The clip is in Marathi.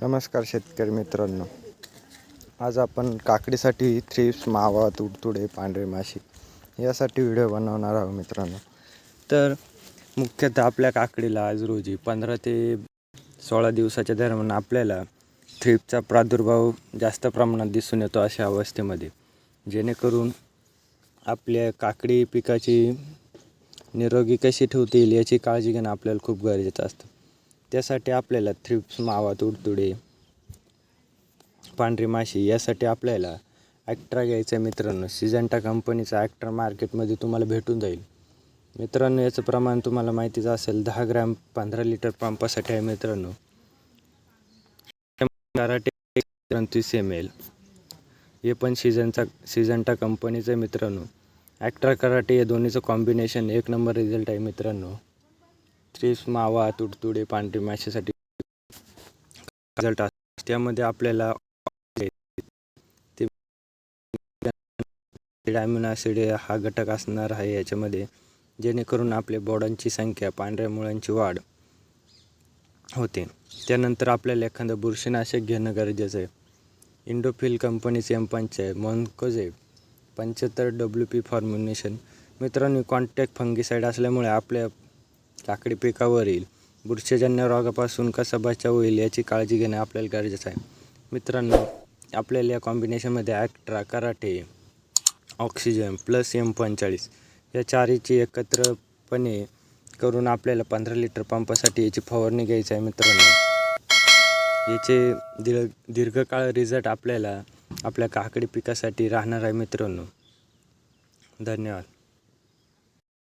नमस्कार शेतकरी मित्रांनो. आज आपण काकडीसाठी थ्रिप्स मावा तुडतुडे पांढरे माशी यासाठी व्हिडिओ बनवणार आहोत मित्रांनो. तर मुख्यतः आपल्या काकडीला आज रोजी पंधरा ते सोळा दिवसाच्या दरम्यान आपल्याला थ्रिपचा प्रादुर्भाव जास्त प्रमाणात दिसून येतो अशा अवस्थेमध्ये. जेणेकरून आपल्या काकडी पिकाची निरोगी कशी ठेवता येईल याची काळजी घेणं आपल्याला खूप गरजेचं असतं. त्यासाठी आपल्याला थ्रिप्स मावा तुडतुडे पांढरी माशी यासाठी आपल्याला ॲक्ट्रा घ्यायचं आहे मित्रांनो सिजंटा कंपनीचा ॲक्ट्रा मार्केटमध्ये तुम्हाला भेटून जाईल. मित्रांनो याचं प्रमाण तुम्हाला माहितीच असेल दहा ग्रॅम पंधरा लिटर पंपासाठी आहे मित्रांनो. कराटे एम एल हे पण सीझनचा सिजंटा कंपनीचं मित्रांनो. ॲक्ट्रा कराटे या दोन्हीचं कॉम्बिनेशन एक नंबर रिझल्ट आहे मित्रांनो. स्त्रीस मावा तुडतुडे पांढरी माशासाठी रिझल्ट असतात. त्यामध्ये आपल्याला ते ॲसिड हा घटक असणार आहे याच्यामध्ये जेणेकरून आपल्या बोडांची संख्या पांढऱ्या मुळांची वाढ होते. त्यानंतर आपल्याला एखादं बुरशीनाशक घेणं गरजेचं आहे. इंडोफिल कंपनीचे एम पंचायत मॉन्कोजे पंच्याहत्तर डब्ल्यू पी फॉर्म्युनेशन मित्रांनी कॉन्टॅक्ट फंगिसाईड असल्यामुळे आपल्या काकडी पिकावरील बुरशीजन्य रोगापासून कसा बचाव होईल याची काळजी घेणे आपल्याला गरजेचं आहे. मित्रांनो आपल्याला या कॉम्बिनेशनमध्ये Actara karate oxygen plus M पंचेचाळीस या चारीची एकत्रपणे करून आपल्याला पंधरा लिटर पंपासाठी याची फवारणी घ्यायची आहे मित्रांनो. याचे दीर्घ दीर्घकाळ रिझल्ट आपल्याला आपल्या काकडी पिकासाठी राहणार आहे मित्रांनो. धन्यवाद.